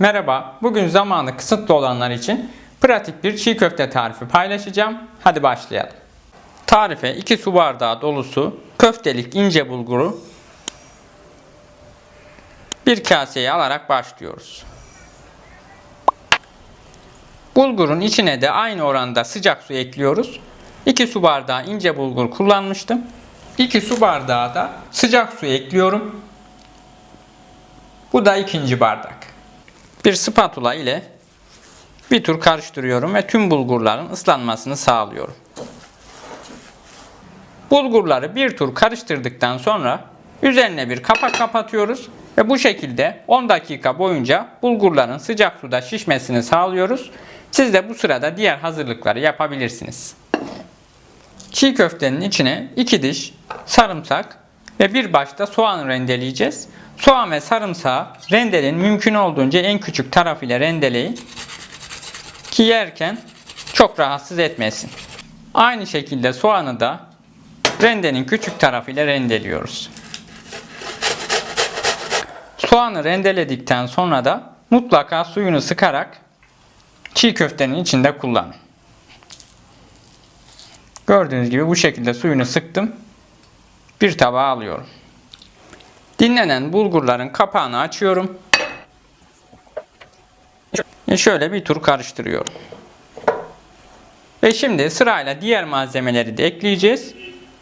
Merhaba, bugün zamanı kısıtlı olanlar için pratik bir çiğ köfte tarifi paylaşacağım. Hadi başlayalım. Tarife 2 su bardağı dolusu köftelik ince bulguru bir kaseye alarak başlıyoruz. Bulgurun içine de aynı oranda sıcak su ekliyoruz. 2 su bardağı ince bulgur kullanmıştım. 2 su bardağı da sıcak su ekliyorum. Bu da ikinci bardak. Bir spatula ile bir tur karıştırıyorum ve tüm bulgurların ıslanmasını sağlıyorum. Bulgurları bir tur karıştırdıktan sonra üzerine bir kapak kapatıyoruz ve bu şekilde 10 dakika boyunca bulgurların sıcak suda şişmesini sağlıyoruz. Siz de bu sırada diğer hazırlıkları yapabilirsiniz. Çiğ köftenin içine 2 diş sarımsak ve bir başta soğan rendeleyeceğiz. Soğan ve sarımsağı rendeleyin mümkün olduğunca en küçük tarafıyla rendeleyin ki yerken çok rahatsız etmesin. Aynı şekilde soğanı da rendenin küçük tarafıyla rendeliyoruz. Soğanı rendeledikten sonra da mutlaka suyunu sıkarak çiğ köftenin içinde kullanın. Gördüğünüz gibi bu şekilde suyunu sıktım. Bir tabağa alıyorum. Dinlenen bulgurların kapağını açıyorum. Şöyle bir tur karıştırıyorum. Ve şimdi sırayla diğer malzemeleri de ekleyeceğiz.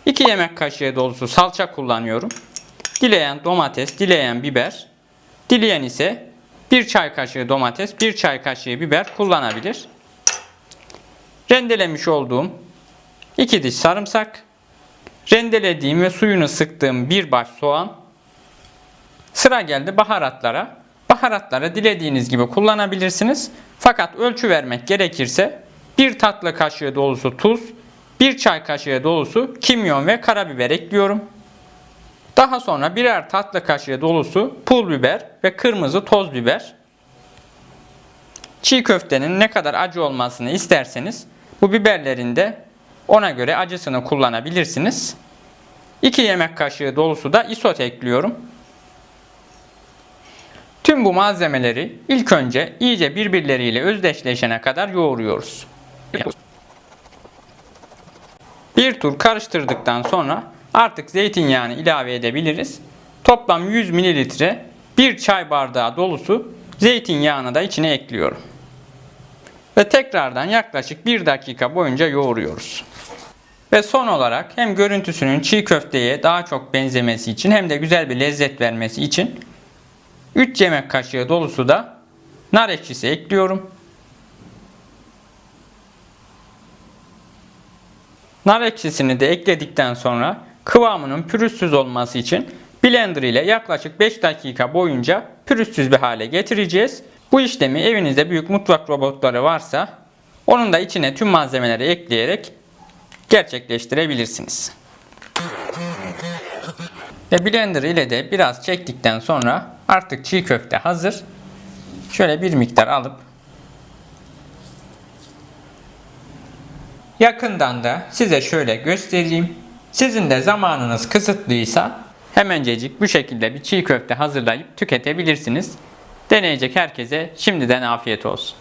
2 yemek kaşığı dolusu salça kullanıyorum. Dileyen domates, dileyen biber, dileyen ise 1 çay kaşığı domates, 1 çay kaşığı biber kullanabilir. Rendelemiş olduğum 2 diş sarımsak, rendelediğim ve suyunu sıktığım bir baş soğan, Sıra geldi baharatlara. Baharatları dilediğiniz gibi kullanabilirsiniz. Fakat ölçü vermek gerekirse bir tatlı kaşığı dolusu tuz, bir çay kaşığı dolusu kimyon ve karabiber ekliyorum. Daha sonra birer tatlı kaşığı dolusu pul biber ve kırmızı toz biber. Çiğ köftenin ne kadar acı olmasını isterseniz bu biberlerin de ona göre acısını kullanabilirsiniz. 2 yemek kaşığı dolusu da isot ekliyorum. Tüm bu malzemeleri ilk önce iyice birbirleriyle özdeşleşene kadar yoğuruyoruz. Bir tur karıştırdıktan sonra artık zeytinyağını ilave edebiliriz. Toplam 100 mililitre bir çay bardağı dolusu zeytinyağını da içine ekliyorum. Ve tekrardan yaklaşık 1 dakika boyunca yoğuruyoruz. Ve son olarak hem görüntüsünün çiğ köfteye daha çok benzemesi için hem de güzel bir lezzet vermesi için 3 yemek kaşığı dolusu da nar ekşisi ekliyorum. Nar ekşisini de ekledikten sonra kıvamının pürüzsüz olması için blender ile yaklaşık 5 dakika boyunca pürüzsüz bir hale getireceğiz. Bu işlemi evinizde büyük mutfak robotları varsa onun da içine tüm malzemeleri ekleyerek gerçekleştirebilirsiniz. Ve blender ile de biraz çektikten sonra artık çiğ köfte hazır. Şöyle bir miktar alıp yakından da size şöyle göstereyim. Sizin de zamanınız kısıtlıysa hemencecik bu şekilde bir çiğ köfte hazırlayıp tüketebilirsiniz. Deneyecek herkese şimdiden afiyet olsun.